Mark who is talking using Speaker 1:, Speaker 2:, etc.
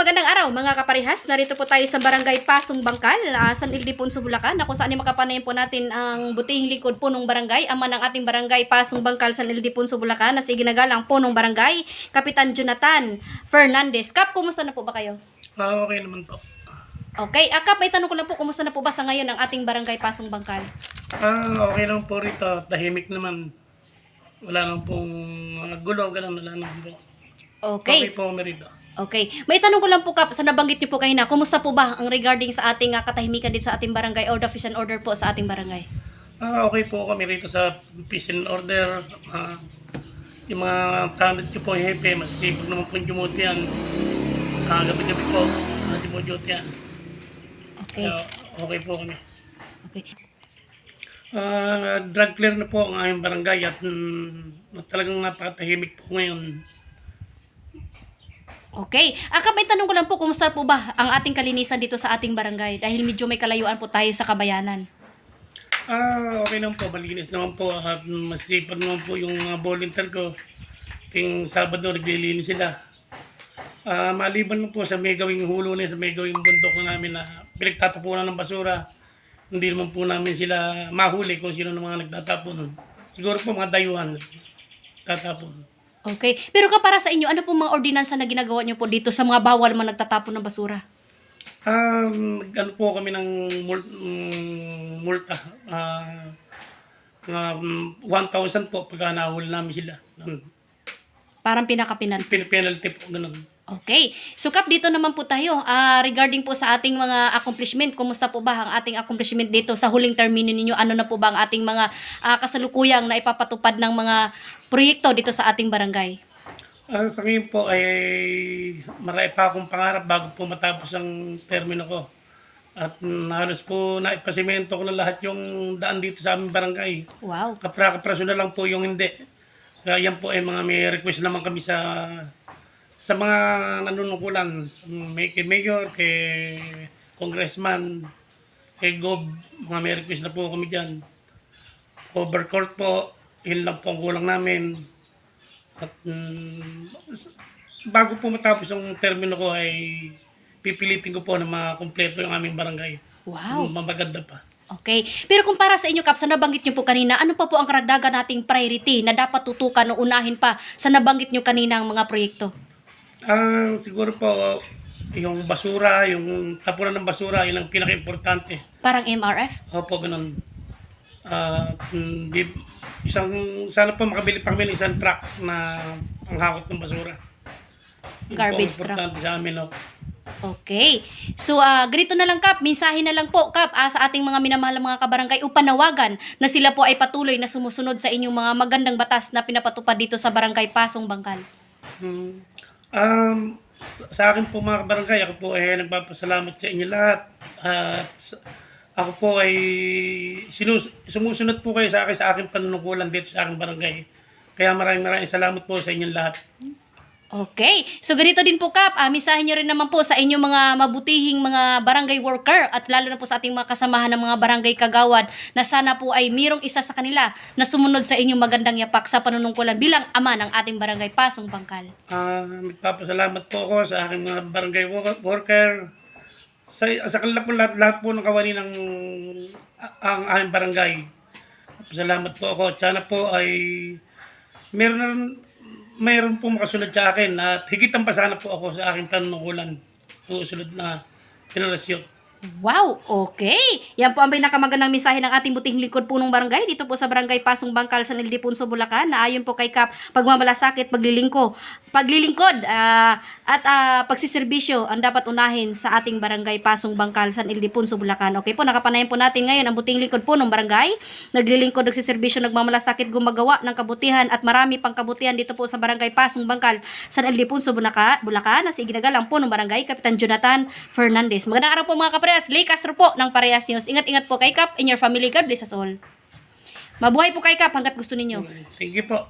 Speaker 1: magandang araw mga kaparehas. Narito po tayo sa Barangay Pasong Bangkal, uh, San Ildefonso, Bulacan. Kung saan ay makapanayin po natin ang butihing likod po ng barangay. Ama ng ating barangay Pasong Bangkal, San Ildefonso, Bulacan. Na si ginagalang po ng barangay, Kapitan Jonathan Fernandez. Kap, kumusta na po ba kayo?
Speaker 2: Ah, okay naman po.
Speaker 1: Okay, ah, Kap, may tanong ko lang po, kumusta na po ba sa ngayon ang ating barangay Pasong Bangkal?
Speaker 2: Ah, okay lang po rito. Tahimik naman. Wala nang pong mga gulo, ganun, wala nang po. Okay
Speaker 1: Okay.
Speaker 2: po kami rito.
Speaker 1: Okay. May tanong ko lang po, Kap, sa nabanggit niyo po kanina, kumusta po ba ang regarding sa ating uh, katahimikan dito sa ating barangay or the office and order po sa ating barangay?
Speaker 2: Ah, okay po kami rito sa peace and order. Ah, yung mga tanod ko po, hepe, masisipag naman po yung dumuti yan. Ah, gabi-gabi po, na dumuduti yan.
Speaker 1: Okay.
Speaker 2: Kaya okay po kami.
Speaker 1: Okay.
Speaker 2: Ah, drug clear na po ang aming barangay at mm, talagang napakatahimik po ngayon.
Speaker 1: Okay. Aka, may tanong ko lang po, kumusta po ba ang ating kalinisan dito sa ating barangay? Dahil medyo may kalayuan po tayo sa kabayanan.
Speaker 2: Ah, okay naman po. Malinis naman po. At masipag naman po yung mga volunteer ko. Ting Sabado, naglilinis sila. Ah, maliban po sa may gawing hulo na sa may gawing bundok na namin na pinagtatapunan ng basura. Hindi naman po namin sila mahuli kung sino ng mga nagtatapon. Siguro po mga dayuhan. Tatapon.
Speaker 1: Okay. Pero ka para sa inyo, ano po mga ordinansa na ginagawa niyo po dito sa mga bawal mga nagtatapon ng basura?
Speaker 2: Um, ano po kami ng mul- mm, multa. Ah, um, 1,000 po pagka nahuli namin sila.
Speaker 1: Parang pinaka-penalty.
Speaker 2: Pin- penalty po, ganun.
Speaker 1: Okay. So Kap, dito naman po tayo. Ah, regarding po sa ating mga accomplishment, kumusta po ba ang ating accomplishment dito sa huling termino ninyo? Ano na po ba ang ating mga ah, kasalukuyang na ipapatupad ng mga proyekto dito sa ating barangay?
Speaker 2: Ah, sa ngayon po ay marami pa akong pangarap bago po matapos ang termino ko. At mm, halos po naipasimento ko na lahat yung daan dito sa aming barangay.
Speaker 1: Wow.
Speaker 2: Kapra-kapraso na lang po yung hindi. Kaya yan po ay mga may request naman kami sa sa mga nanunungkulan. May kay Mayor, kay Congressman, kay Gob, mga may request na po kami dyan. Overcourt po, yun lang po ang kulang namin. At s- bago po matapos ang termino ko ay pipilitin ko po na makumpleto yung aming barangay.
Speaker 1: Wow.
Speaker 2: Mamaganda pa.
Speaker 1: Okay. Pero kung para sa inyo, Kap, sa nabanggit nyo po kanina, ano pa po ang karagdagan nating priority na dapat tutukan o unahin pa sa nabanggit nyo kanina ang mga proyekto?
Speaker 2: Ah, siguro po yung basura, yung tapunan ng basura, yun ang pinaka-importante.
Speaker 1: Parang MRF?
Speaker 2: Opo, ganun. Mm, di, isang, sana po makabili pa kami ng isang truck na panghakot ng basura. Yun po ang
Speaker 1: Garbage truck.
Speaker 2: importante sa amin. No?
Speaker 1: Okay. So, ah ganito na lang, Kap. Mensahe na lang po, Kap, ah, sa ating mga minamahal na mga kabarangay o panawagan na sila po ay patuloy na sumusunod sa inyong mga magandang batas na pinapatupad dito sa Barangay Pasong Bangkal.
Speaker 2: Hmm. Um, sa- akin po mga kabarangay, ako po ay nagpapasalamat sa inyo lahat. At sa- ako po ay sinus- sumusunod po kayo sa akin sa aking panunungkulan dito sa aking barangay. Kaya maraming maraming salamat po sa inyong lahat.
Speaker 1: Okay. So, ganito din po, Kap. Ah, mensahe nyo rin naman po sa inyong mga mabutihing mga barangay worker at lalo na po sa ating mga kasamahan ng mga barangay kagawad na sana po ay mirong isa sa kanila na sumunod sa inyong magandang yapak sa panunungkulan bilang ama ng ating barangay Pasong Bangkal.
Speaker 2: Ah, nagpapasalamat po ako sa aking mga barangay wo- worker. Sa, sa kanila po lahat, lahat po ng kawani ng ang aming barangay. Salamat po ako. Sana po ay meron mayroon po makasunod sa akin at higitan pa sana po ako sa aking panunungkulan. Susunod na generasyon.
Speaker 1: Wow, okay. Yan po ang pinakamagandang mensahe ng ating butihing lingkod punong barangay dito po sa barangay Pasong Bangkal sa Ildefonso, Bulacan na ayon po kay Kap pagmamalasakit, paglilingko, paglilingkod ah, at ah, pagsiservisyo ang dapat unahin sa ating barangay Pasong Bangkal sa Ildefonso, Bulacan. Okay po, nakapanayan po natin ngayon ang butihing lingkod po ng barangay. Naglilingkod, nagsiservisyo, nagmamalasakit, gumagawa ng kabutihan at marami pang kabutihan dito po sa barangay Pasong Bangkal sa Ildefonso, Bulacan, Bulacan na si ginagalang po ng barangay Kapitan Jonathan Fernandez. Magandang araw po mga kaparehas. Lee Castro po ng Parehas News. Ingat-ingat po kay Kap and your family. God bless us all. Mabuhay po kay Kap hanggat gusto ninyo.
Speaker 2: Thank you po.